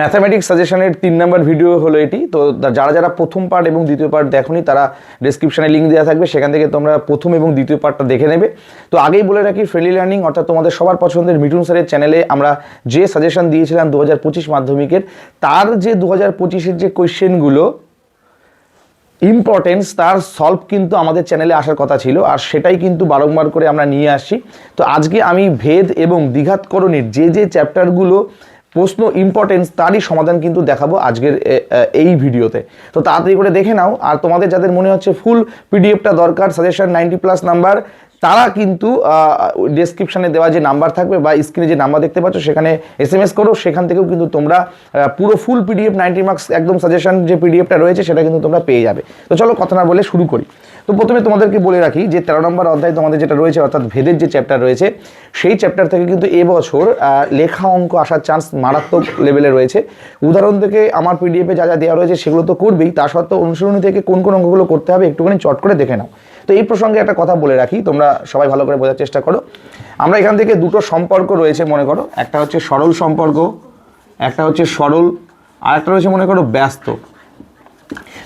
Mathematics সাজেশনের তিন নম্বর video হলো এটি। তো যারা যারা প্রথম পার্ট এবং দ্বিতীয় পার্ট দেখোনি, তারা ডিসক্রিপশনে লিঙ্ক দেওয়া থাকবে। সেখান থেকে তোমরা প্রথম এবং দ্বিতীয় পার্টটা দেখে নেবে। তো আগেই বলে রাখি ফ্রেন্ডলি লার্নিং অর্থাৎ তোমাদের সবার পছন্দের মিঠুন স্যারের চ্যানেলে আমরা যে সাজেশন দিয়েছিলাম দু হাজার পঁচিশ মাধ্যমিকের, তার যে দু হাজার যে কোয়েশ্চেনগুলো ইম্পর্টেন্স তার সলভ কিন্তু আমাদের চ্যানেলে আসার কথা ছিল। আর সেটাই কিন্তু বারংবার করে আমরা নিয়ে আসি তো আজকে আমি ভেদ এবং দ্বিঘাতকরণের যে যে চ্যাপ্টারগুলো প্রশ্ন ইম্পর্টেন্স তারই সমাধান কিন্তু দেখাবো আজকের এই ভিডিওতে। তো তাড়াতাড়ি করে দেখে নাও, আর তোমাদের যাদের মনে হচ্ছে ফুল পিডিএফটা দরকার সাজেশন নাইনটি প্লাস নাম্বার তারা কিন্তু ডেসক্রিপশনে দেওয়া যে নাম্বার থাকবে বা স্ক্রিনে যে নাম্বার দেখতে পাচ্ছ, সেখানে এস এম এস করো, সেখান থেকেও কিন্তু তোমরা পুরো ফুল পিডিএফ নাইনটি মার্কস একদম সাজেশন যে পিডিএফটা রয়েছে, সেটা কিন্তু তোমরা পেয়ে যাবে। তো চলো কথা না বলে শুরু করি। তো প্রথমে তোমাদেরকে বলে রাখি যে তেরো নম্বর অধ্যায় তোমাদের যেটা রয়েছে, অর্থাৎ ভেদের যে চ্যাপ্টার রয়েছে, সেই চ্যাপ্টার থেকে কিন্তু এবছর লেখা অঙ্ক আসার চান্স মারাত্মক লেভেলে রয়েছে। উদাহরণ থেকে আমার পিডিএফে যা যা দেওয়া রয়েছে সেগুলো তো করবেই, তা সত্ত্বেও অনুসরণী থেকে কোন কোন অঙ্কগুলো করতে হবে একটুখানি চট করে দেখে নাও। তো এই প্রসঙ্গে একটা কথা বলে রাখি, তোমরা সবাই ভালো করে বোঝার চেষ্টা করো। আমরা এখান থেকে দুটো সম্পর্ক রয়েছে মনে করো, একটা হচ্ছে সরল সম্পর্ক, একটা হচ্ছে সরল, আর একটা রয়েছে মনে করো ব্যস্ত।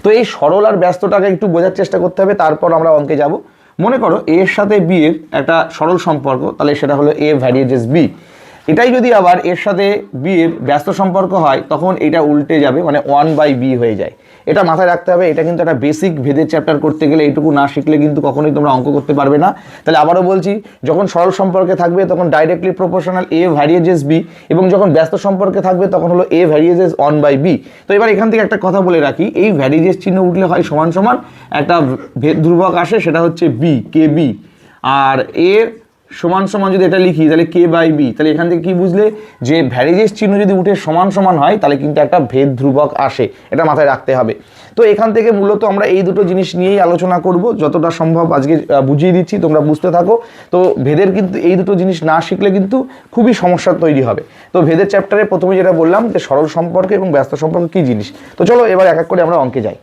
তো এই সরল আর ব্যস্তটাকে একটু বোঝার চেষ্টা করতে হবে, তারপর আমরা অঙ্কে যাব। মনে করো এর সাথে বি এর একটা সরল সম্পর্ক, তাহলে সেটা হলো এ ভ্যারিয়েজেস বি এটাই যদি আবার এর সাথে বি এর ব্যস্ত সম্পর্ক হয়, তখন এটা উল্টে যাবে মানে ওয়ান বাই বি হয়ে যায়। এটা মাথায় রাখতে হবে, এটা কিন্তু একটা বেসিক ভেদের চ্যাপ্টার করতে গেলে এইটুকু না শিখলে কিন্তু কখনোই তোমরা অঙ্ক করতে পারবে না। তাহলে আবারও বলছি, যখন সরল সম্পর্কে থাকবে তখন directly proportional A varies B এবং যখন ব্যস্ত সম্পর্কে থাকবে তখন হলো A varies one by B তো এবার এখান থেকে একটা কথা বলে রাখি, এই ভ্যারিয়েজেস চিহ্ন উঠলে হয় সমান সমান একটা ভে- ধ্রুবক আসে, সেটা হচ্ছে বি কে বি আর এর সমান সমান যদি এটা লিখি, তাহলে কে বাই বি তাহলে এখান থেকে কি বুঝলে? যে ভ্যারিজেস চিহ্ন যদি উঠে সমান সমান হয়, তাহলে কিন্তু একটা ভেদ ধ্রুবক আসে, এটা মাথায় রাখতে হবে। তো এখান থেকে মূলত আমরা এই দুটো জিনিস নিয়েই আলোচনা করব, যতটা সম্ভব আজকে বুঝিয়ে দিচ্ছি, তোমরা বুঝতে থাকো। তো ভেদের কিন্তু, এই দুটো জিনিস না শিখলে কিন্তু খুবই সমস্যা তৈরি হবে। তো ভেদের চ্যাপ্টারে প্রথমে যেটা বললাম, যে সরল সম্পর্ক এবং ব্যস্ত সম্পর্ক কী জিনিস? তো চলো এবার এক এক করে আমরা অঙ্কে যাই।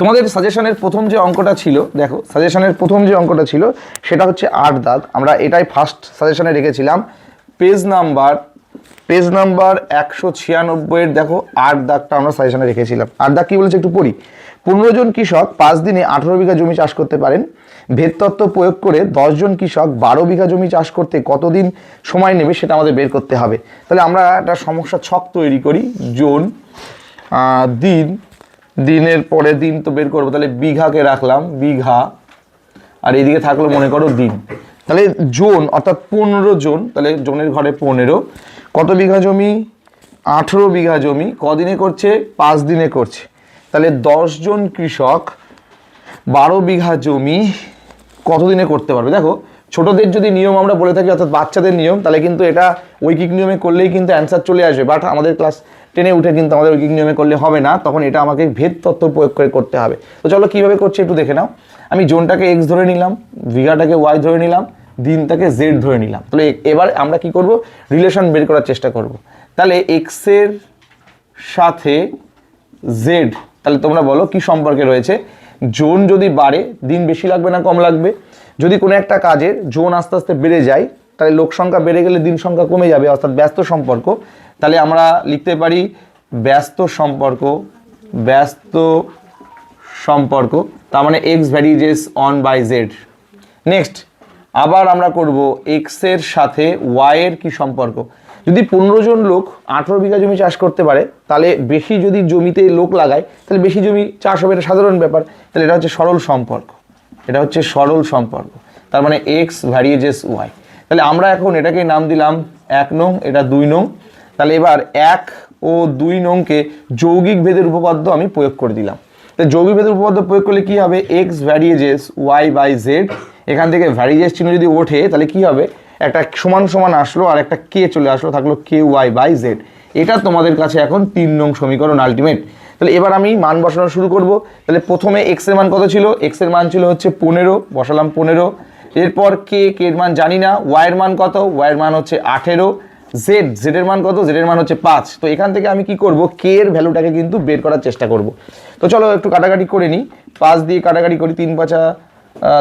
তোমাদের সাজেশনের প্রথম যে অঙ্কটা ছিল, দেখো, সাজেশনের প্রথম যে অঙ্কটা ছিল, সেটা হচ্ছে আট দাগ। আমরা এটাই ফার্স্ট সাজেশনে রেখেছিলাম। পেজ নাম্বার পেজ নাম্বার একশো ছিয়ানব্বইয়ের দেখো, আট দাগটা আমরা সাজেশনে রেখেছিলাম। আট দাগ কী বলেছে একটু পড়ি? পনেরো জন কৃষক পাঁচ দিনে আঠেরো বিঘা জমি চাষ করতে পারেন। ভেদ তত্ত্ব প্রয়োগ করে দশজন কৃষক বারো বিঘা জমি চাষ করতে কতদিন সময় নেবে সেটা আমাদের বের করতে হবে। তাহলে আমরা একটা সমস্যা ছক তৈরি করি। জোন দিন দিনের পরে দিন তো বের করব, তাহলে বিঘাকে রাখলাম, বিঘা। আর এদিকে থাকল, মনে করো, দিন। তাহলে জোন, অর্থাৎ পনেরো জন, তাহলে জোনের ঘরে পনেরো। কত বিঘা জমি? আঠেরো বিঘা জমি। কদিনে করছে? পাঁচ দিনে করছে। তাহলে জন কৃষক, বারো বিঘা জমি কতদিনে করতে পারবে? দেখো, ছোটদের যদি নিয়ম আমরা বলে থাকি, অর্থাৎ বাচ্চাদের নিয়ম, তাহলে কিন্তু এটা ঐকিক নিয়মে করলেই কিন্তু অ্যান্সার চলে আসবে। বাট আমাদের ক্লাস টেনে উঠে কিন্তু আমাদের ঐকিক নিয়মে করলে হবে না, তখন এটা আমাকে ভেদ তত্ত্ব প্রয়োগ করে করতে হবে। তো চলো কীভাবে করছে একটু দেখে নাও। আমি জোনটাকে এক্স ধরে নিলাম বিঘাটাকে ওয়াই ধরে নিলাম, দিনটাকে জেড ধরে নিলাম। তাহলে এবার আমরা কি করব? রিলেশন বের করার চেষ্টা করব। তাহলে এক্সের সাথে জেড তাহলে তোমরা বলো কি সম্পর্কে রয়েছে? জোন যদি বাড়ে, দিন বেশি লাগবে না কম লাগবে? যদি কোনো একটা কাজের জোন আস্তে আস্তে বেড়ে যায়, তাহলে লোক সংখ্যা বেড়ে গেলে দিন সংখ্যা কমে যাবে, অর্থাৎ ব্যস্ত সম্পর্ক। তাহলে আমরা লিখতে পারি ব্যস্ত সম্পর্ক ব্যস্ত সম্পর্ক, তার মানে X varies one by Z next আবার আমরা করব এক্সের সাথে ওয়াইয়ের কি সম্পর্ক। যদি পনেরো জন লোক আঠেরো বিঘা জমি চাষ করতে পারে, তাহলে বেশি যদি জমিতে লোক লাগায়, তাহলে বেশি জমি চাষ হবে, এটা সাধারণ ব্যাপার। তাহলে এটা হচ্ছে সরল সম্পর্ক। এটা হচ্ছে সরল সম্পর্ক। তার মানে এক্স ভ্যারিয়েজেস ওয়াই তাহলে আমরা এখন এটাকে নাম দিলাম এক নং, এটা দুই নং। তাহলে এবার এক ও দুই নংকে যৌগিক ভেদের উপপাদ্য আমি প্রয়োগ করে দিলাম। তো যৌগিক ভেদের উপপাদ্য প্রয়োগ করলে কি হবে? X varies Y by Z এখান থেকে ভ্যারিয়েজেস চিহ্ন যদি ওঠে, তাহলে কি হবে? একটা সমান সমান আসলো আর একটা কে চলে আসলো, থাকল কে ওয়াই বাই জেড এটা তোমাদের কাছে এখন তিন নং সমীকরণ আলটিমেট তাহলে এবার আমি মান বসানো শুরু করব। তাহলে প্রথমে এক্সের মান কত ছিল? এক্সের মান ছিল হচ্ছে পনেরো, বসালাম পনেরো। এরপর কে কে এর মান জানি না ওয়াই এর মান কত? ওয়াই এর মান হচ্ছে আঠেরো। জেড জেডের মান কত? জেডের মান হচ্ছে পাঁচ। তো এখান থেকে আমি কি করব? কে এর ভ্যালুটাকে কিন্তু বের করার চেষ্টা করব। তো চলো একটু কাটাকাটি করে নিই। পাঁচ দিয়ে কাটাকাটি করি, তিন পাঁচা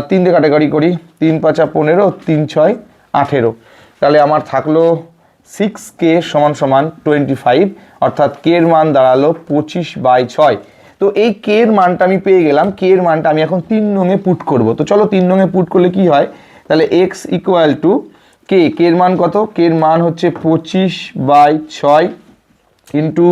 তিন দিয়ে কাটাকাটি করি। তিন পাঁচা পনেরো, তিন ছয়, আঠেরো। তাহলে আমার থাকল সিক্স কে সমান সমান টোয়েন্টি ফাইভ অর্থাৎ কে এর মান দাঁড়াল পঁচিশ বাই ছয়। তো এই কে এর মানটা আমি পেয়ে গেলাম। কে এর মানটা আমি এখন তিন নঙে পুট করব। তো চলো তিন নঙে পুট করলে কি হয়? তাহলে X equal to K K এর মান কত? কে এর মান হচ্ছে পঁচিশ বাই ছয় ইন্টু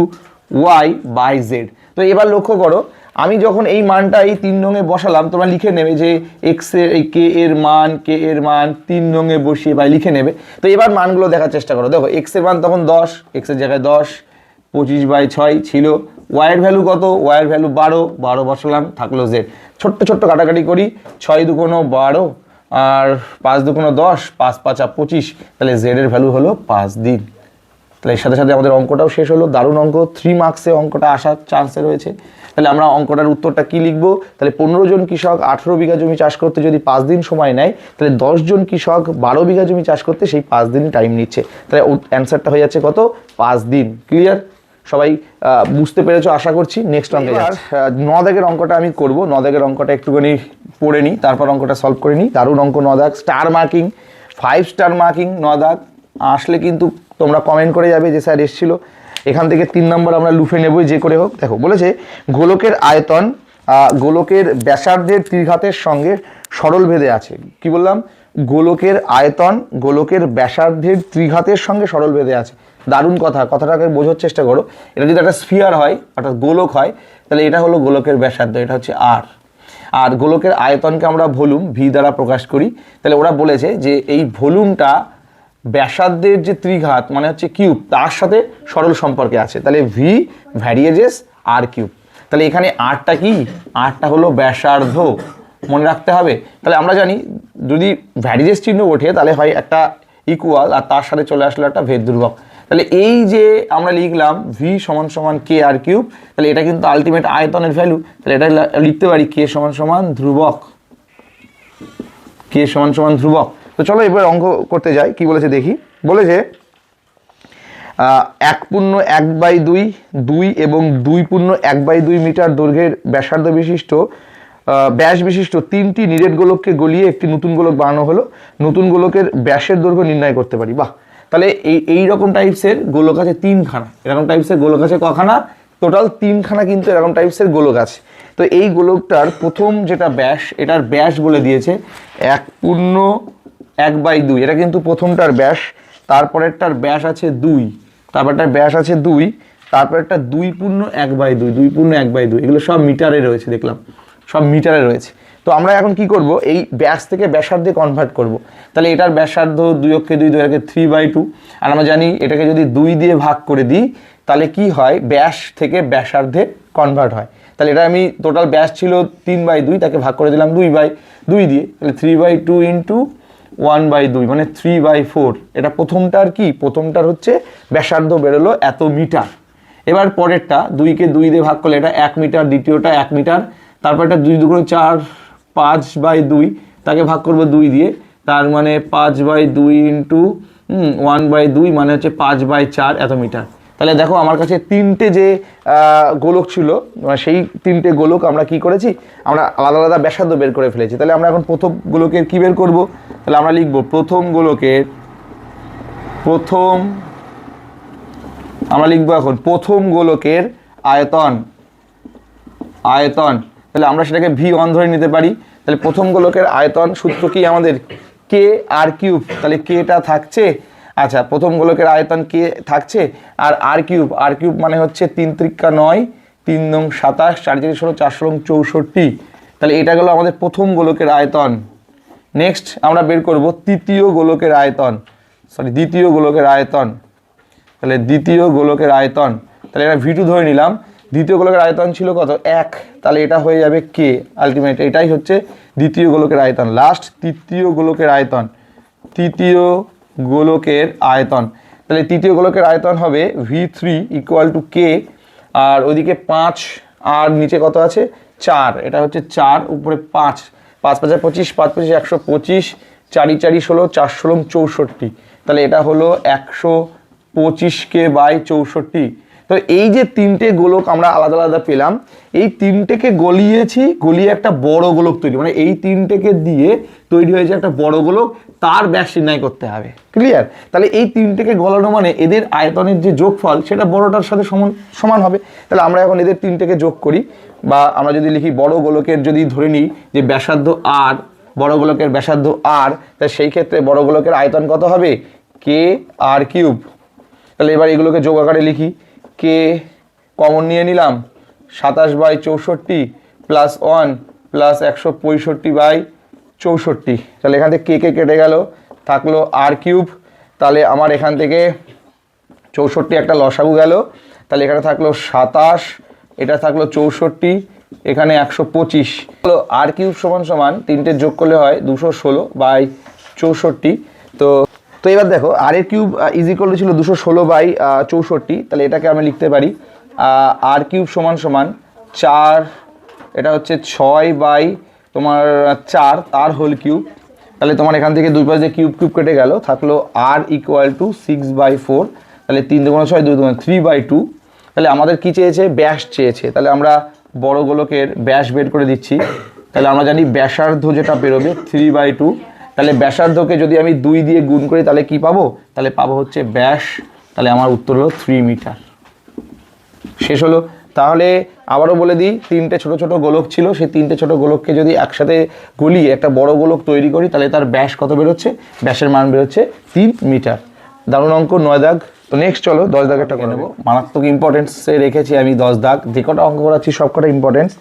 ওয়াই বাই জেড তো এবার লক্ষ্য করো, আমি যখন এই মানটা এই তিন রঙে বসালাম, তোমরা লিখে নেবে যে এক্সের এই কে এর মান কে এর মান তিন রঙে বসিয়ে বা লিখে নেবে। তো এবার মানগুলো দেখার চেষ্টা করো। দেখো এক্সের মান তখন দশ এক্সের জায়গায় দশ, পঁচিশ বাই ছয় ছিল। ওয়াইয়ের ভ্যালু কত? ওয়াইয়ের ভ্যালু বারো বারো বসালাম, থাকল জেড ছোট্ট ছোট্ট কাটাকাটি করি, ছয় দুকোনো বারো আর পাঁচ দুকোনো দশ পাঁচ পাঁচা পঁচিশ তাহলে জেডের ভ্যালু হলো পাঁচ দিন। তাহলে এর সাথে সাথে আমাদের অঙ্কটাও শেষ হলো। দারুণ অঙ্ক থ্রি মার্কসে অঙ্কটা আসার চান্সে রয়েছে। তাহলে আমরা অঙ্কটার উত্তরটা কি লিখব? তাহলে পনেরো জন কৃষক আঠেরো বিঘা জমি চাষ করতে যদি পাঁচ দিন সময় নেয় তাহলে দশ জন কৃষক বারো বিঘা জমি চাষ করতে সেই পাঁচ দিন টাইম নিচ্ছে। তাহলে অ্যান্সারটা হয়ে যাচ্ছে কত? পাঁচ দিন। ক্লিয়ার সবাই বুঝতে পেরেছ আশা করছি। নেক্সট অঙ্কে আর ন দাগের অঙ্কটা আমি করব। ন দাগের অঙ্কটা একটুখানি পড়ে নিই, তারপর অঙ্কটা সলভ করে নিই। দারুণ অঙ্ক, ন দাগ star marking five star marking ন দাগ। আসলে কিন্তু তোমরা কমেন্ট করে যাবে যে স্যার এসেছিল। এখান থেকে তিন নম্বর আমরা লুফে নেবই যে করে হোক। দেখো, বলেছে, গোলকের আয়তন গোলকের ব্যাসার্ধের ত্রিঘাতের সঙ্গে সরল ভেদে আছে। কি বললাম? গোলকের আয়তন, গোলকের ব্যাসার্ধের ত্রিঘাতের সঙ্গে সরল ভেদে আছে। দারুণ কথা, কথাটাকে বোঝার চেষ্টা করো। এটা যদি একটা স্ফিয়ার হয়, অর্থাৎ গোলক হয়, তাহলে এটা হলো গোলকের ব্যাসার্ধ, এটা হচ্ছে আর আর গোলকের আয়তনকে আমরা ভলিউম ভি দ্বারা প্রকাশ করি। তাহলে ওরা বলেছে যে এই ভলিউমটা ব্যাসার্ধের যে ত্রিঘাত মানে হচ্ছে কিউব, তার সাথে সরল সম্পর্কে আছে। তাহলে ভি ভ্যারিয়েজেস আর কিউব। তাহলে এখানে আরটা কি? আরটা হলো ব্যাসার্ধ। মনে রাখতে হবে। তাহলে আমরা জানি যদি ভ্যারিয়েস চিহ্ন ওঠে, তাহলে হয় একটা ইকুয়াল আর তার সাথে চলে আসলো একটা ভেদ ধ্রুবক তাহলে এই যে আমরা লিখলাম ভি সমান সমান কে আর কিউব তাহলে এটা কিন্তু আলটিমেট আয়তনের ভ্যালু তাহলে এটা লিখতে পারি কে সমান সমান ধ্রুবক কে সমান সমান ধ্রুবক। তো চলো এবার অঙ্ক করতে যাই, কি বলেছে দেখি। বলেছে এক পূর্ণ এক বাই দুই দুই এবং দুই পূর্ণ এক বাই দুই মিটার দৈর্ঘ্যের ব্যাসার্ধ বিশিষ্ট ব্যাস বিশিষ্ট তিনটি নিরেট গোলককে গলিয়ে একটি নতুন গোলক বানানো হলো। নতুন গোলকের ব্যাসের দৈর্ঘ্য নির্ণয় করতে পারি। বাহ তাহলে এই এই রকম টাইপসের গোলক আছে তিনখানা। এরকম টাইপসের গোলক আছে কখানা। টোটাল তিনখানা কিন্তু এরকম টাইপসের গোলক আছে। তো এই গোলকটার প্রথম যেটা ব্যাস, এটার ব্যাস বলে দিয়েছে, এক পূর্ণ, এক বাই দুই। এটা কিন্তু প্রথমটার ব্যাস, তারপরেরটার ব্যাস আছে দুই। তারপরটার ব্যাস আছে দুই, তারপরেরটা দুই পূর্ণ, এক বাই দুই দুই পূর্ণ, এক বাই দুই। এগুলো সব মিটারে রয়েছে, দেখলাম। সব মিটারে রয়েছে। তো আমরা এখন কি করব? এই ব্যাস থেকে ব্যাসার্ধে কনভার্ট করব। তাহলে এটার ব্যাসার্ধ দুই অক্ষে দুই দুই থ্রি বাই টু আর আমরা জানি এটাকে যদি দুই দিয়ে ভাগ করে দিই, তাহলে কি হয়? ব্যাস থেকে ব্যাসার্ধে কনভার্ট হয়। তাহলে এটা আমি টোটাল ব্যাস ছিল তিন বাই দুই, তাকে ভাগ করে দিলাম দুই বাই দুই দিয়ে। তাহলে three by two into one by দুই মানে থ্রি বাই ফোর এটা প্রথমটার কি? প্রথমটার হচ্ছে ব্যাসার্ধ বেরোলো এত মিটার। এবার পরেরটা, দুইকে দুই দিয়ে ভাগ করলে এটা এক মিটার, দ্বিতীয়টা এক মিটার তারপর একটা দুই দুগুণ চার, পাঁচ বাই দুই, তাকে ভাগ করব দুই দিয়ে। তার মানে পাঁচ বাই দুই ইন্টু ওয়ান বাই দুই মানে হচ্ছে পাঁচ বাই চার এত মিটার। তাহলে দেখো আমার কাছে তিনটে যে গোলক ছিল মানে সেই তিনটে গোলক আমরা কি করেছি? আমরা আলাদা আলাদা ব্যাসার্ধ বের করে ফেলেছি। তাহলে আমরা এখন প্রথম গোলকের কি বের করব? তাহলে আমরা লিখব প্রথম গোলকের, প্রথম, আমরা লিখব এখন প্রথম গোলকের আয়তন আয়তন তাহলে আমরা সেটাকে ভি ওয়ান ধরে নিতে পারি। তাহলে প্রথম গোলকের আয়তন সূত্র কি আমাদের? কে আর কিউব তাহলে কেটা থাকছে আচ্ছা প্রথম গোলকের আয়তন কে থাকছে, আর আর কিউব আর কিউব মানে হচ্ছে তিন ত্রিকা নয়, তিন নং সাতাশ, চার চারি ষোলো চারশো নং চৌষট্টি। তাহলে এটা গেলো আমাদের প্রথম গোলকের আয়তন। নেক্সট আমরা বের করব তৃতীয় গোলকের আয়তন। সরি দ্বিতীয় গোলকের আয়তন। তাহলে দ্বিতীয় গোলকের আয়তন। তাহলে এটা ভিটু ধরে নিলাম। দ্বিতীয় গোলকের আয়তন ছিল কত? এক। তাহলে এটা হয়ে যাবে কে? আলটিমেট এটাই হচ্ছে দ্বিতীয় গোলকের আয়তন। লাস্ট তৃতীয় গোলকের আয়তন। তৃতীয় গোলকের আয়তন। তাহলে তৃতীয় গোলকের আয়তন হবে V three equal to K আর ওইদিকে পাঁচ, আর নিচে কত আছে? চার। এটা হচ্ছে চার, উপরে পাঁচ। পাঁচ পাঁচে পঁচিশ, পাঁচ পঁচিশ একশো পঁচিশ, চারি চারি ষোলো, চার ষোলো, চৌষট্টি। তাহলে এটা হলো একশো পঁচিশ কে বাই চৌষট্টি। তো এই যে তিনটে গোলক আমরা আলাদা আলাদা পেলাম, এই তিনটেকে গলিয়েছি, গলিয়ে একটা বড় গোলক তৈরি। মানে এই তিনটেকে দিয়ে তৈরি হয়েছে একটা বড় গোলক, তার ব্যাস নির্ণয় করতে হবে। ক্লিয়ার তাহলে এই তিনটেকে গলানো মানে এদের আয়তনের যে যোগফল, সেটা বড়টার সাথে সমান সমান হবে। তাহলে আমরা এখন এদের তিনটেকে যোগ করি, বা আমরা যদি লিখি বড় গোলকের যদি ধরে নিই যে ব্যাসার্ধ আর বড় গোলকের ব্যাসার্ধ আর তা সেই ক্ষেত্রে বড় গোলকের আয়তন কত হবে? কে আর কিউব তাহলে এবার এগুলোকে যোগ আকারে লিখি। কে কমন নিয়ে নিলাম? সাতাশ বাই চৌষট্টি প্লাস ওয়ান প্লাস একশো পঁয়ষট্টি বাই চৌষট্টি। তাহলে এখান থেকে কে কে কেটে গেল? থাকল আর কিউব তাহলে আমার এখান থেকে চৌষট্টি একটা লসাগু গেল। তাহলে এখানে থাকল সাতাশ, এটা থাকল চৌষট্টি, এখানে একশো পঁচিশ। আর কিউব সমান সমান তিনটে যোগ করলে হয় দুশো ষোলো বাই চৌষট্টি। তো তো এবার দেখো আর এর কিউব ইজ ইকুয়াল ছিল দুশো ষোলো বাই চৌষট্টি, তাহলে এটাকে আমি লিখতে পারি আর কিউব সমান সমান চার, এটা হচ্ছে ছয় বাই তোমার চার, তার হোল কিউব তাহলে তোমার এখান থেকে দুই পাশে কিউব কিউব কেটে গেল, থাকল R equal to six by four তাহলে তিন দুগুণ ছয়, দুই দুগুণ থ্রি বাই টু তাহলে আমাদের কি চেয়েছে? ব্যাস চেয়েছে, তাহলে আমরা বড় গোলকের ব্যাস বের করে দিচ্ছি, তাহলে আমরা জানি ব্যাসার্ধ যেটা বেরোবে থ্রি বাই টু তাহলে ব্যাসার্ধকে যদি আমি দুই দিয়ে গুণ করি, তাহলে কি পাবো? তাহলে পাবো হচ্ছে ব্যাস, তাহলে আমার উত্তর হলো থ্রি মিটার শেষ হলো। তাহলে আবারও বলে দিই, তিনটে ছোট ছোট গোলক ছিল, সেই তিনটে ছোট গোলককে যদি একসাথে গলিয়ে একটা বড় গোলক তৈরি করি, তাহলে তার ব্যাস কত বেরোচ্ছে? ব্যাসের মান বেরোচ্ছে তিন মিটার দারুণ অঙ্ক, নয় দাগ। তো নেক্সট চলো, দশ দাগ একটা করে নেব। মারাত্মক ইম্পর্টেন্সে রেখেছি আমি দশ দাগ। যে কটা অঙ্ক করাচ্ছি সব কটা ইম্পর্টেন্স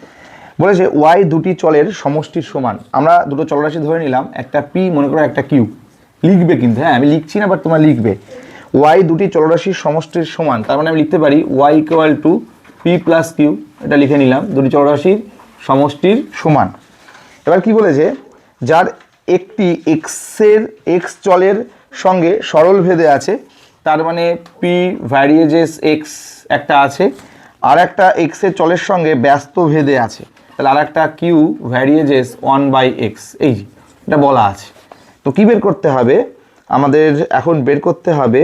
বলেছে ওয়াই দুটি চলের সমষ্টির সমান। আমরা দুটো চলরাশি ধরে নিলাম, একটা পি মনে করো, একটা কিউ লিখবে কিন্তু হ্যাঁ আমি লিখছি না বাট তোমরা লিখবে। ওয়াই দুটি চলরাশির সমষ্টির সমান, তার মানে আমি লিখতে পারি Y equal to P plus Q এটা লিখে নিলাম, দুটি চলরাশির সমষ্টির সমান। এবার কি বলেছে? যার একটি এক্সের এক্স চলের সঙ্গে সরল ভেদে আছে, তার মানে পি ভ্যারিয়েজেস এক্স একটা আছে, আর একটা এক্সের চলের সঙ্গে ব্যস্ত ভেদে আছে। তাহলে আর একটা Q varies one by X এই এটা বলা আছে। তো কী বের করতে হবে? আমাদের এখন বের করতে হবে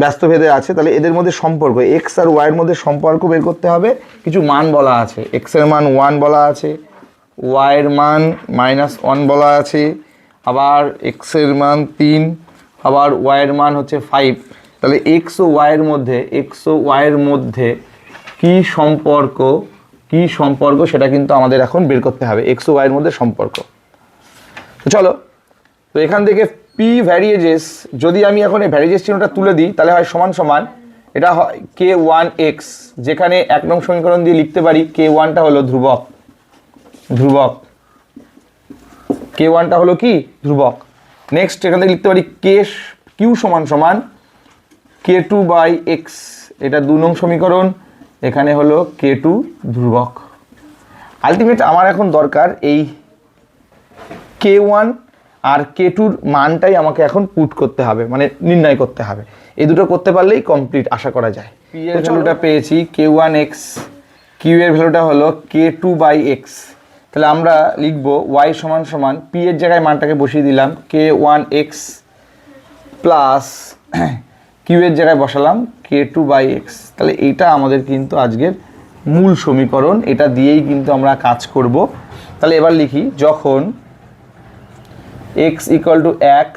ব্যস্তভেদে আছে, তাহলে এদের মধ্যে সম্পর্ক এক্স আর ওয়াইয়ের মধ্যে সম্পর্ক বের করতে হবে। কিছু মান বলা আছে এক্সের মান ওয়ান বলা আছে ওয়াইয়ের মান মাইনাস ওয়ান বলা আছে, আবার এক্সের মান তিন, আবার ওয়াইয়ের মান হচ্ছে ফাইভ তাহলে এক্স ও ওয়াইয়ের মধ্যে এক্স ও ওয়াইয়ের মধ্যে কি সম্পর্ক কি সম্পর্ক সেটা কিন্তু আমাদের এখন বের করতে হবে এক্স ও ওয়াইয়ের মধ্যে সম্পর্ক। তো চলো, তো এখান থেকে পি ভ্যারিয়েজেস যদি আমি এখন এই ভ্যারিয়েজেস চিহ্নটা তুলে দিই, তাহলে হয় সমান সমান, এটা হয় কে ওয়ান এক্স যেখানে এক নং সমীকরণ দিয়ে লিখতে পারি কে ওয়ানটা হলো ধ্রুবক। ধ্রুবক। কে ওয়ানটা হলো কি? ধ্রুবক। নেক্সট এখান থেকে লিখতে পারি কে কিউ সমান সমান কে টু বাই এক্স এটা দু নং সমীকরণ। এখানে হলো কে টু ধ্রুবক। আলটিমেট আমার এখন দরকার এই কে ওয়ান আর কে টুর মানটাই আমাকে এখন পুট করতে হবে মানে নির্ণয় করতে হবে। এই দুটো করতে পারলেই কমপ্লিট আশা করা যায়। পি এর ভ্যালুটা পেয়েছি কে ওয়ান এক্স কিউ এর ভ্যালুটা হলো কে টু বাই এক্স তাহলে আমরা লিখব ওয়াই সমান সমান পি এর জায়গায় মানটাকে বসিয়ে দিলাম K one X plus Q এর জায়গায় বসালাম কে টু বাই এক্স তাহলে এইটা আমাদের কিন্তু আজকের মূল সমীকরণ। এটা দিয়েই কিন্তু আমরা কাজ করব। তাহলে এবার লিখি, যখন এক্স ইকুয়াল টু এক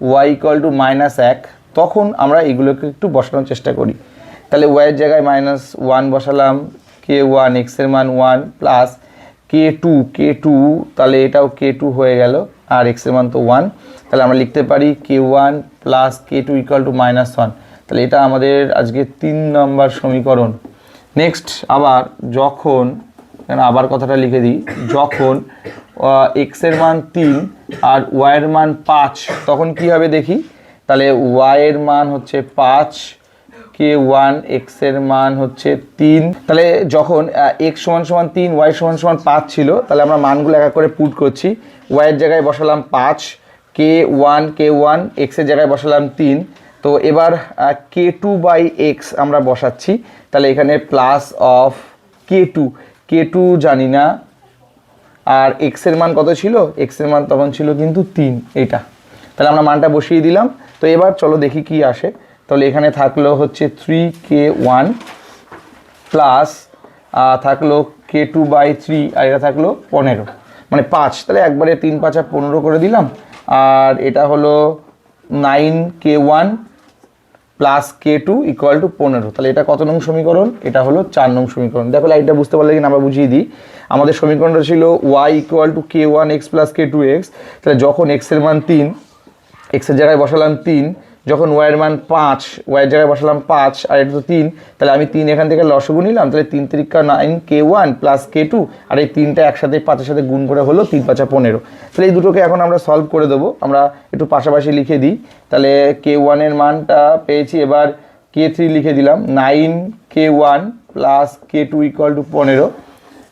ওয়াই ইকুয়াল টু মাইনাস এক, তখন আমরা এগুলোকে একটু বসানোর চেষ্টা করি। তাহলে ওয়াইয়ের জায়গায় মাইনাস ওয়ান বসালাম কে ওয়ান এক্সের মান one plus K two K two তাহলে এটাও কে টু হয়ে গেল। আর এক্সের মান তো ওয়ান তাহলে আমরা লিখতে পারি K one plus K two equal to minus one তাহলে এটা আমাদের আজকে তিন নম্বর সমীকরণ। নেক্সট আবার যখন আবার কথাটা লিখে দিই, যখন এক্সের মান তিন আর ওয়াইয়ের মান পাঁচ, তখন কি হবে দেখি? তাহলে ওয়াইয়ের মান হচ্ছে পাঁচ কে ওয়ান এক্সের মান হচ্ছে তিন। তাহলে যখন এক্স সমান সমান তিন ওয়াই সমান সমান পাঁচ ছিল, তাহলে আমরা মানগুলো এক এক করে পুট করছি। ওয়াইয়ের জায়গায় বসালাম পাঁচ কে ওয়ান কে ওয়ান এক্সের জায়গায় বসালাম তিন। তো এবার কে টু বাই এক্স আমরা বসাচ্ছি। তাহলে এখানে plus of K two K two জানি না। আর এক্সের মান কত ছিল? এক্সের মান তখন ছিল কিন্তু তিন এটা তাহলে আমরা মানটা বসিয়ে দিলাম। তো এবার চলো দেখি কি আসে। তাহলে এখানে থাকল হচ্ছে থ্রি কে ওয়ান প্লাস থাকল কে টু বাই থ্রি আর এটা থাকল পনেরো। মানে পাঁচ, তাহলে একবারে তিন পাঁচা পনেরো করে দিলাম। আর এটা হলো nine K one plus K two equal to পনেরো। তাহলে এটা কত নং সমীকরণ? এটা হলো চার নং সমীকরণ। দেখো লাইটটা বুঝতে পারলে কিনা আমরা বুঝিয়ে দিই। আমাদের সমীকরণটা ছিল Y equal to K one X plus K two X তাহলে যখন এক্সের মান তিন এক্সের জায়গায় বসালাম তিন যখন ওয়াইয়ের মান পাঁচ ওয়াইয়ের জায়গায় বসালাম পাঁচ আর এটা তো তিন, তাহলে আমি তিন এখান থেকে লসগু নিলাম, তাহলে তিন তিরিকা nine K one plus K two আর এই তিনটা একসাথে পাঁচের সাথে গুণ করে হলো তিন পাঁচা পনেরো। তাহলে এই দুটোকে এখন আমরা সলভ করে দেবো। আমরা একটু পাশাপাশি লিখে দিই। তাহলে কে ওয়ানের মানটা পেয়েছি, এবার কে থ্রি লিখে দিলাম। Nine K one plus K two equal to পনেরো।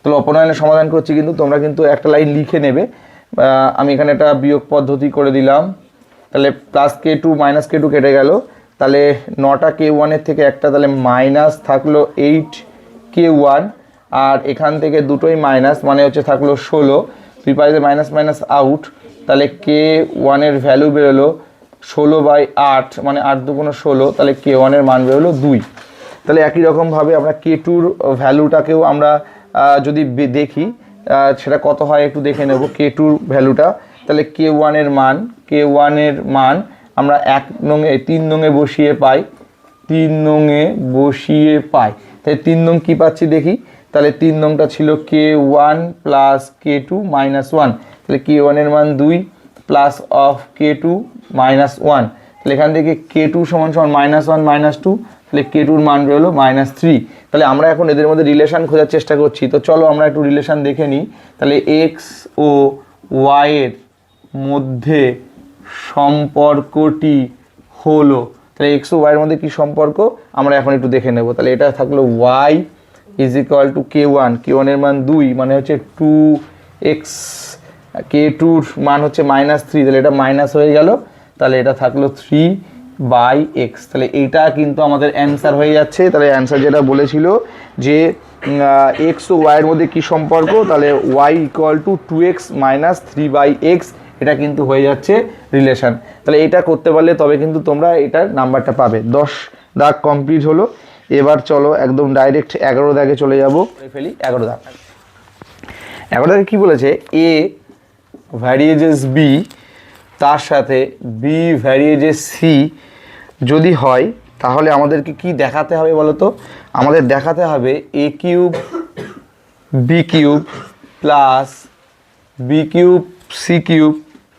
তাহলে অপনয়নের সমাধান করছি কিন্তু, তোমরা কিন্তু একটা লাইন লিখে নেবে। আমি এখানে একটা বিয়োগ পদ্ধতি করে দিলাম। তাহলে plus K two minus K two কেটে গেল। তাহলে নটা কে ওয়ানের থেকে একটা তাহলে মাইনাস থাকল এইট কে ওয়ান আর এখান থেকে দুটোই মাইনাস মানে হচ্ছে থাকল ষোলো। দুই পাশে মাইনাস মাইনাস আউট তাহলে কে ওয়ানের ভ্যালু বেরোলো ষোলো বাই আট মানে আট দুগুণ ষোলো, তাহলে কে ওয়ানের মান বেরোলো দুই। তাহলে একই রকমভাবে আমরা কে টুর ভ্যালুটাকেও আমরা যদি দেখি সেটা কত হয় একটু দেখে নেব কে টুর ভ্যালুটা তাহলে কে ওয়ানের মান কে ওয়ানের মান আমরা এক নঙে তিন নঙে বসিয়ে পাই। তিন নঙে বসিয়ে পাই। তাহলে তিন নং কী পাচ্ছি দেখি? তাহলে তিন নংটা ছিল K one plus K two minus one তাহলে কে ওয়ানের মান দুই plus of K two minus one তাহলে এখান থেকে কে টু সমান সমান মাইনাস ওয়ান মাইনাস টু তাহলে কে টুর মান বেরোলো মাইনাস থ্রি তাহলে আমরা এখন এদের মধ্যে রিলেশন খোঁজার চেষ্টা করছি। তো চলো আমরা একটু রিলেশন দেখে নিই। তাহলে এক্স ও ওয়াইয়ের মধ্যে সম্পর্কটি হলো। তাহলে এক্স ও ওয়াইয়ের মধ্যে কী সম্পর্ক? আমরা এখন একটু দেখে নেব। তাহলে এটা থাকল Y is equal to K one K ওয়ানের মান দুই মানে হচ্ছে টু এক্স কে টুর মান হচ্ছে মাইনাস থ্রি তাহলে এটা মাইনাস হয়ে গেল। তাহলে এটা থাকল থ্রি বাই এক্স তাহলে এইটা কিন্তু আমাদের অ্যান্সার হয়ে যাচ্ছে। তাহলে অ্যান্সার যেটা বলেছিল যে এক্স ও ওয়াইয়ের মধ্যে কী সম্পর্ক? তাহলে Y equal to two X minus three by X এটা কিন্তু হয়ে যাচ্ছে রিলেশন তাহলে এটা করতে পারলে তবে কিন্তু তোমরা এটার নাম্বারটা পাবে। দশ দাগ কমপ্লিট হলো। এবার চলো একদম ডাইরেক্ট এগারো দাগে চলে যাব। ফেলি এগারো দাগ। এগারো দাগে কী বলেছে? এ ভ্যারিয়েজেস বি তার সাথে বি ভ্যারিয়েজেস সি যদি হয়, তাহলে আমাদেরকে কি দেখাতে হবে বলো তো আমাদের দেখাতে হবে A cube B cube plus B cube C cube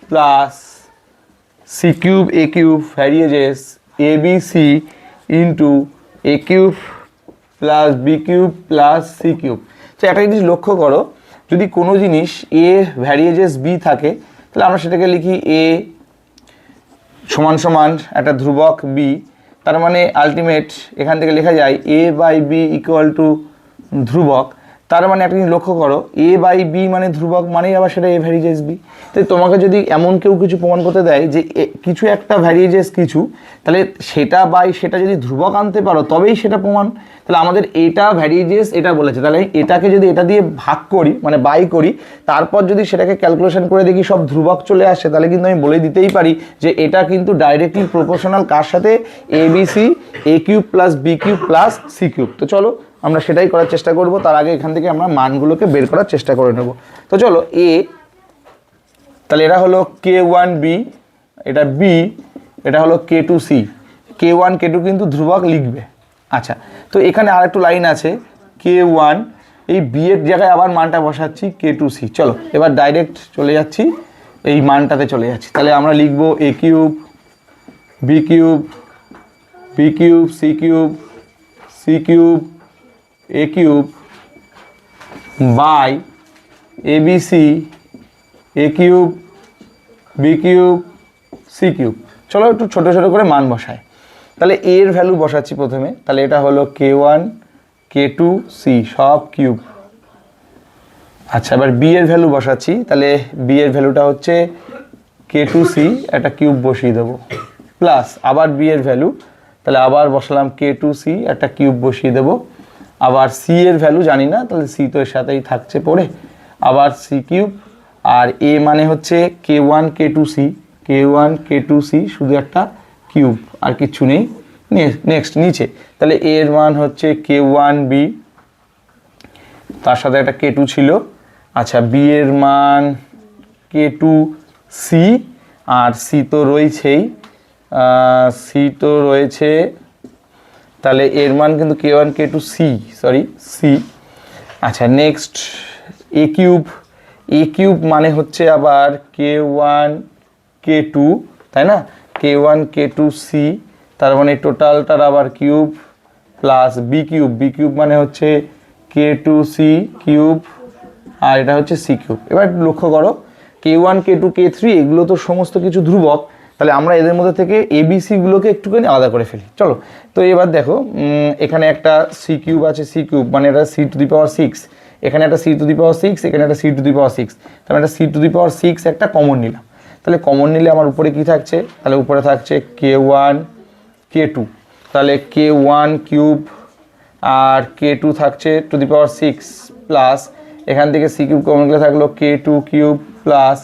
plus C cube, A cube varies A B C into A cube plus B cube plus C cube. তো একটা জিনিস লক্ষ্য করো, যদি কোনো জিনিস এ ভ্যারিয়েজেস বি থাকে, তাহলে আমরা সেটাকে লিখি এ সমান সমান একটা ধ্রুবক বি। তার মানে আলটিমেট এখান থেকে লেখা যায় A by B equal to ধ্রুবক। তার মানে জিনিস লক্ষ্য করো এ বাই বি মানে ধ্রুবক মানেই আবার সেটা এ ভ্যারিজেস বি তাই তোমাকে যদি এমন কেউ কিছু প্রমাণ করতে দেয় যে কিছু একটা ভ্যারিজেস কিছু, তাহলে সেটা বাই সেটা যদি ধ্রুবক আনতে পারো, তবেই সেটা প্রমাণ। তাহলে আমাদের এটা ভ্যারিজেস এটা বলেছে। তাহলে এটাকে যদি এটা দিয়ে ভাগ করি মানে বাই করি, তারপর যদি সেটাকে ক্যালকুলেশন করে দেখি সব ধ্রুবক চলে আসে, তাহলে কিন্তু আমি বলে দিতেই পারি যে এটা কিন্তু ডাইরেক্টলি প্রপোর্শনাল কার সাথে? A B C A cube plus B cube plus C cube তো চলো আমরা সেটাই করার চেষ্টা করব, তার আগে এখান থেকে আমরা মানগুলোকে বের করার চেষ্টা করে নেব। তো চলো এ তাহলে এটা হলো কে ওয়ান বি এটা বি এটা হলো K two C K one K two কিন্তু ধ্রুবক লিখবে। আচ্ছা তো এখানে আর একটু লাইন আছে কে ওয়ান এই বি এর জায়গায় আবার মানটা বসাচ্ছি কে টু সি চলো, এবার ডাইরেক্ট চলে যাচ্ছি, এই মানটাতে চলে যাচ্ছি। তাহলে আমরা লিখব A cube B cube B cube C cube C cube A cube by A B C A cube B cube C cube চলো একটু ছোটো ছোটো করে মান বসায় তাহলে এর ভ্যালু বসাচ্ছি প্রথমে। তাহলে এটা হলো K one K two C সব কিউব আচ্ছা এবার বি এর ভ্যালু বসাচ্ছি। তাহলে বি এর ভ্যালুটা হচ্ছে কে টু সি একটা কিউব বসিয়ে দেবো। প্লাস আবার বি এর ভ্যালু তাহলে আবার বসালাম কে টু সি একটা কিউব বসিয়ে দেবো। আবার সি এর ভ্যালু জানি না, তাহলে সি তো এর সাথেই থাকছে পড়ে। আবার সি কিউব আর এ মানে হচ্ছে K one K two C K one K two C শুধু একটা কিউব আর কিচ্ছু নেই। নেক্সট নিচে। তাহলে এর মান হচ্ছে কে ওয়ান বি তার সাথে একটা কে টু ছিল। আচ্ছা বি এর মান কে টু সি আর সি তো রয়েছেই। সি তো রয়েছে তাহলে এর মান কিন্তু K one K two C sorry C আচ্ছা next A cube A cube মানে হচ্ছে আবার কে ওয়ান কে টু তাই না? K one K two C তার মানে টোটালটার আবার cube plus B cube B cube মানে হচ্ছে কে টু সি কিউব আর এটা হচ্ছে সি কিউব এবার লক্ষ্য করো K one K two K three এগুলো তো সমস্ত কিছু ধ্রুবক। তাহলে আমরা এদের মধ্যে থেকে এবিসিগুলোকে একটুখানি আলাদা করে ফেলি। চলো, তো এবার দেখো এখানে একটা সি কিউব আছে সি কিউব মানে এটা C to the power six এখানে একটা C to the power six এখানে একটা C to the power six তাহলে একটা C to the power six একটা কমন নিলাম। তাহলে কমন নিলে আমার উপরে কি থাকছে? তাহলে উপরে থাকছে কে ওয়ান কে টু তাহলে কে ওয়ান কিউব আর কে টু থাকছে to the power six plus এখান থেকে সি কিউব কমন গেলে থাকল কে টু কিউব প্লাস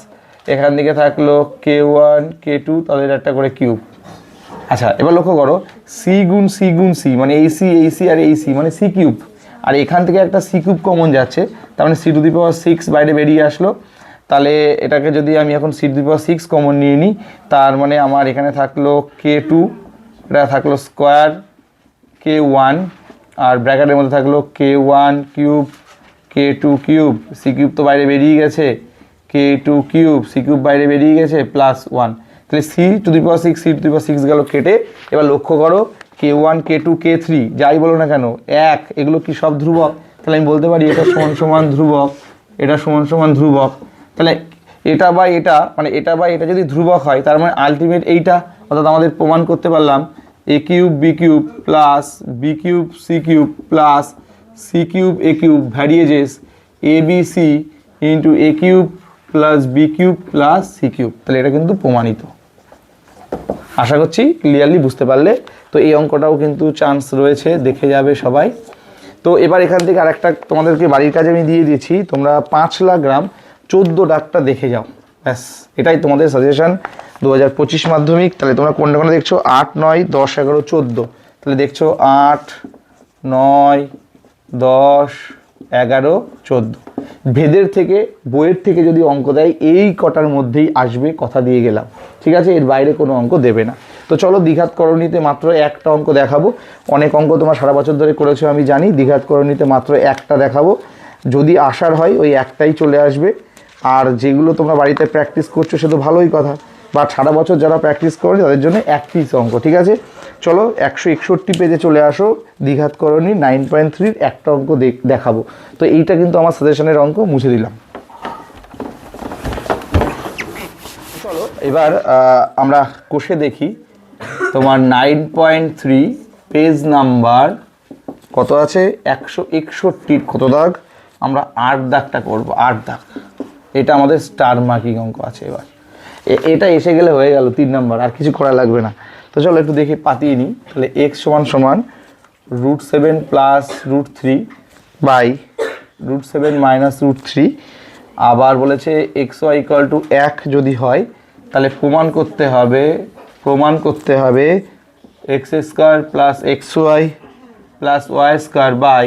এখান থেকে থাকল কে ওয়ান কে টু এটা একটা করে কিউব। আচ্ছা এবার লক্ষ্য করো সি গুণ সি গুণ সি মানে এই সি এই সি আর এই সি মানে সি কিউব। আর এখান থেকে একটা সি কিউব কমন যাচ্ছে, তার মানে C to the power six বাইরে বেরিয়ে আসলো। তাহলে এটাকে যদি আমি এখন C to the power six common নিয়ে নিই, তার মানে আমার এখানে থাকল কে টু এটা থাকল স্কোয়ার কে ওয়ান আর ব্র্যাকেটের মধ্যে থাকল K one cube K two cube C cube তো বাইরে বেরিয়ে গেছে। K two cube C cube বাইরে বেরিয়ে গেছে প্লাস ওয়ান তাহলে C to the power six C to the power six গেল কেটে, এবার লক্ষ্য করো K one K two K three যাই বলো না কেন, এক, এগুলো কি সব ধ্রুবক? তাহলে আমি বলতে পারি এটা সমান সমান ধ্রুবক, এটা সমান সমান ধ্রুবক। তাহলে এটা বা এটা মানে এটা বা এটা যদি ধ্রুবক হয়, তার মানে আলটিমেট এইটা, অর্থাৎ আমাদের প্রমাণ করতে পারলাম A cube B cube plus B cube C cube plus C cube A cube varies A B C into A cube plus B cube plus C cube তাহলে এটা কিন্তু প্রমাণিত। আশা করছি ক্লিয়ারলি বুঝতে পারলে। তো এই অঙ্কটাও কিন্তু চান্স রয়েছে, দেখে যাবে সবাই। তো এবার এখান থেকে আরেকটা তোমাদেরকে বাড়ির কাজে আমি দিয়ে দিয়েছি। তোমরা পাঁচ লাখ গ্রাম চোদ্দ ডাকটা দেখে যাও। ব্যাস, এটাই তোমাদের সাজেশন দু হাজার পঁচিশ মাধ্যমিক, তাহলে তোমরা কোনটা কোনটা দেখছ? আট, নয়, দশ, এগারো, চোদ্দ। তাহলে দেখছ আট, নয়, দশ এগারো, চোদ্দ। ভেদের থেকে, বইয়ের থেকে যদি অঙ্ক দেয়, এই কটার মধ্যেই আসবে কথা দিয়ে গেলাম। ঠিক আছে? এর বাইরে কোনো অঙ্ক দেবে না। তো চলো দ্বিঘাত করণীতে মাত্র একটা অঙ্ক দেখাবো। অনেক অঙ্ক তোমার সারা বছর ধরে করেছ, আমি জানি। দ্বিঘাত করণীতে মাত্র একটা দেখাবো। যদি আসার হয়, ওই একটাই চলে আসবে। আর যেগুলো তোমরা বাড়িতে প্র্যাকটিস করছ, সে তো ভালোই কথা। বা সারা বছর যারা প্র্যাকটিস করে তাদের জন্য এক পিস অঙ্ক, ঠিক আছে? চলো একশো একষট্টি পেজে চলে আসো, দ্বিঘাত করণী নাইন পয়েন্ট থ্রির একটা অঙ্ক দেখ- দেখাবো। তো এইটা কিন্তু আমার সাজেশনের অঙ্ক, মুছে দিলাম। চলো, এবার আমরা কোষে দেখি। তোমার nine point three page number কত আছে? একশো একষট্টির কত দাগ? আমরা আট দাগটা করব, আট দাগ। এটা আমাদের স্টার মার্কিং অঙ্ক আছে এবার। এটা এসে গেলে হয়ে গেল, তিন নাম্বার, আর কিছু করা লাগবে না। তো চলো একটু দেখি পাতিয়ে নিই। তাহলে এক্স সমান সমান root seven plus root three by root seven minus root three আবার বলেছে এক্স ওয়াই ইকুয়াল টু এক যদি হয়, তাহলে প্রমাণ করতে হবে, প্রমাণ করতে হবে X square plus X Y plus Y square by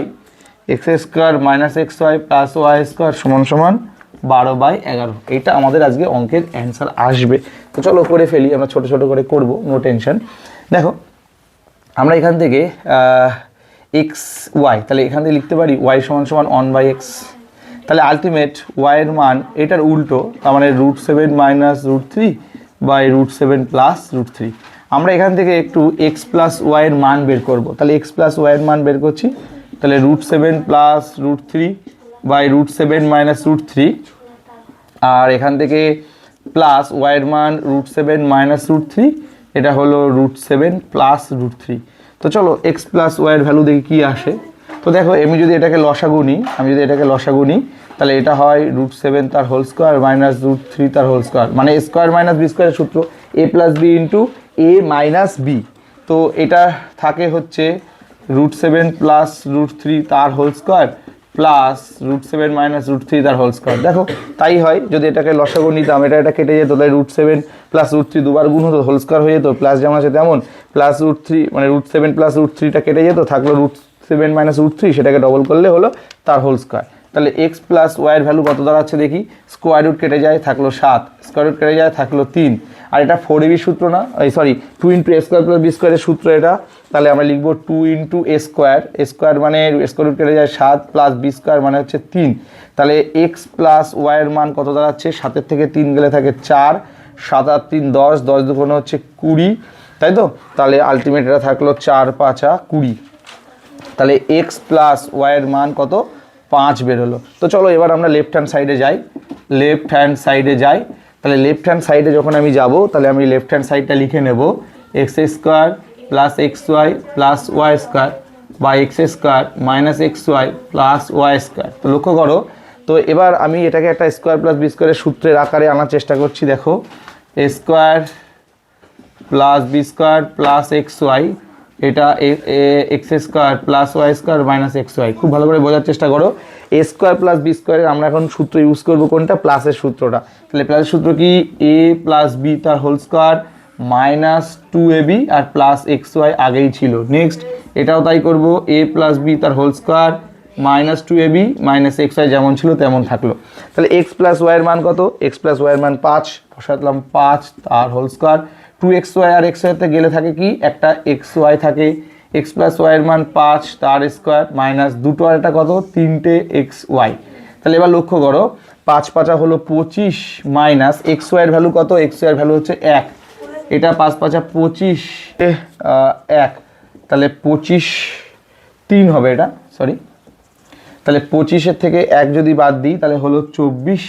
X square minus X Y plus Y square সমান সমান বারো বাই এগারো। এইটা আমাদের আজকে অঙ্কের অ্যান্সার আসবে। তো চলো করে ফেলি, আমরা ছোট ছোট করে করব নো টেনশন দেখো, আমরা এখান থেকে এক্স ওয়াই তাহলে এখান থেকে লিখতে পারি ওয়াই সমান সমান ওয়ান বাই এক্স তাহলে আলটিমেট ওয়াইয়ের মান, এটার উল্টো, তার মানে root seven minus root three by root seven plus root three আমরা এখান থেকে একটু এক্স প্লাস ওয়াইয়ের মান বের করব। তাহলে এক্স প্লাস ওয়াইয়ের মান বের করছি। তাহলে root seven plus root three by root seven minus root three আর এখান থেকে প্লাস ওয়াইয়ের মান root seven minus root three এটা হলো root seven plus root three তো চলো এক্স প্লাস ওয়াইয়ের ভ্যালু দেখি কী আসে। তো দেখো, আমি যদি এটাকে লসাগু নিই, আমি যদি এটাকে লসাগু নিই, তাহলে এটা হয় রুট সেভেন তার whole square minus root three তার হোল স্কোয়ার মানে স্কোয়ার মাইনাস বি স্কোয়ারের সূত্র A plus B into A minus B তো এটা থাকে হচ্ছে root seven plus root three তার whole square plus root seven minus root three তার হোল স্কোয়ার দেখো, তাই হয়, যদি এটাকে লসাগু নিতাম, এটা এটা কেটে যেত, তাহলে root seven plus root three দুবার গুণ হতো হোল স্কোয়ার হয়ে যেত প্লাস যেমন আছে তেমন প্লাস রুট থ্রি মানে রুট সেভেন প্লাস রুট থ্রিটা কেটে যেত, থাকল root seven minus root three সেটাকে ডবল করলে হলো তার হোল স্কোয়ার তাহলে এক্স প্লাস ওয়াইয়ের ভ্যালু কত দাঁড়াচ্ছে দেখি স্কোয়ার রুট কেটে যায়, থাকল সাত স্কোয়ার রুট কেটে যায়, থাকল তিন। আর এটা ফোর এবি সূত্র না, এই sorry two into A square plus B স্কোয়ারের সূত্র এটা। তাহলে আমরা লিখব two into A square A square মানে স্কোয়ার রুট কেটে যায় সাত প্লাস বি স্কোয়ার মানে হচ্ছে তিন। তাহলে এক্স প্লাস ওয়াইয়ের মান কত দাঁড়াচ্ছে? সাতের থেকে তিন গেলে থাকে চার, সাত আর তিন দশ দশ দুগুণ হচ্ছে কুড়ি। তাই তো? তাহলে আলটিমেট এটা থাকল চার পাঁচা কুড়ি। তাহলে এক্স প্লাস ওয়াইয়ের মান কত? পাঁচ বেরোলো তো চলো এবার আমরা লেফট হ্যান্ড সাইডে যাই। লেফট হ্যান্ড সাইডে যাই। তাহলে লেফট হ্যান্ড সাইডে যখন আমি যাব, তাহলে আমি লেফট হ্যান্ড সাইডটা লিখে নেব। X square plus X Y plus Y square বা X square minus X Y plus Y square তো লক্ষ্য করো, তো এবার আমি এটাকে একটা স্কোয়ার প্লাস বি স্কোয়ারের সূত্রের আকারে আনার চেষ্টা করছি, দেখো। Square plus B square plus X Y এটা X square plus Y square minus X Y. খুব ভালো করে বোঝার চেষ্টা করো। এ স্কোয়ার প্লাস বি স্কোয়ারের আমরা এখন সূত্র ইউজ করব কোনটা? প্লাসের সূত্রটা। তাহলে প্লাসের সূত্র কি? এ প্লাস বি তার whole square minus two A B R plus x Y আগেই ছিল। নেক্সট এটাও তাই করব। এ প্লাস বি তার whole square minus two A B minus X Y যেমন ছিল তেমন থাকল। তাহলে এক্স প্লাস ওয়াইয়ের মান কত? এক্স প্লাস ওয়াইয়ের মান পাঁচ। বসাতলাম পাঁচ তার whole square two X Y আর এক্স ওয়াইতে গেলে থাকে কি? একটা এক্স ওয়াই থাকে। এক্স প্লাস ওয়াইয়ের মান পাঁচ, তার স্কোয়ার মাইনাস দুটো আর একটা কত? তিনটে এক্স ওয়াই তাহলে এবার লক্ষ্য করো, পাঁচ পাঁচা হলো পঁচিশ মাইনাস এক্স ওয়াইয়ের ভ্যালু কত? এক্স ওয়াইয়ের ভ্যালু হচ্ছে এক। এটা পাঁচ পাঁচা পঁচিশ এক। তাহলে পঁচিশ তিন হবে এটা সরি তাহলে পঁচিশের থেকে এক যদি বাদ দিই, তাহলে হলো চব্বিশ।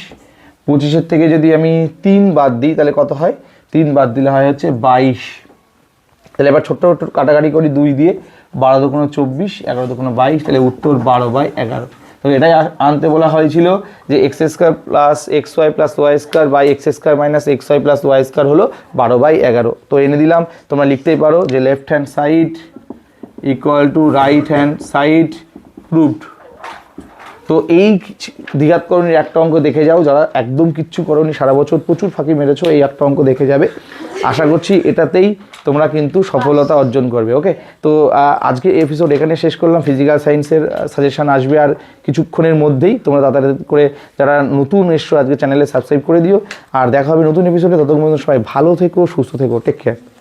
পঁচিশের থেকে যদি আমি তিন বাদ দিই, তাহলে কত হয়? তিন বাদ দিলে হয় হচ্ছে বাইশ। তাহলে এবার ছোট্ট ছোট্ট কাটাকাটি করি, দুই দিয়ে বারো দুগুণ চব্বিশ, এগারো দুগুণ বাইশ, তাহলে উত্তর বারো বাই এগারো। তো এটাই আনতে বলা হয়েছিল যে X square plus X Y plus Y square by X square minus X Y plus Y square হলো বারো বাই এগারো। তো এনে দিলাম, তোমরা লিখতেই পারো যে left hand side equal to right hand side proved তো এই দ্বিঘাত করণীর একটা অঙ্ক দেখে যাও, যারা একদম কিচ্ছু করনি, সারা বছর প্রচুর ফাঁকি মেরেছো, এই একটা অঙ্ক দেখে যাবে। আশা করছি এটাতেই তোমরা কিন্তু সফলতা অর্জন করবে ওকে তো আজকে এপিসোড এখানে শেষ করলাম। ফিজিক্যাল সায়েন্সের সাজেশন আসবে আর কিছুক্ষণের মধ্যেই। তোমরা তাড়াতাড়ি করে যারা নতুন এসছো, আজকে চ্যানেলে সাবস্ক্রাইব করে দিও। আর দেখা হবে নতুন এপিসোডে ততক্ষণ সবাই ভালো থেকো, সুস্থ থেকো টেক কেয়ার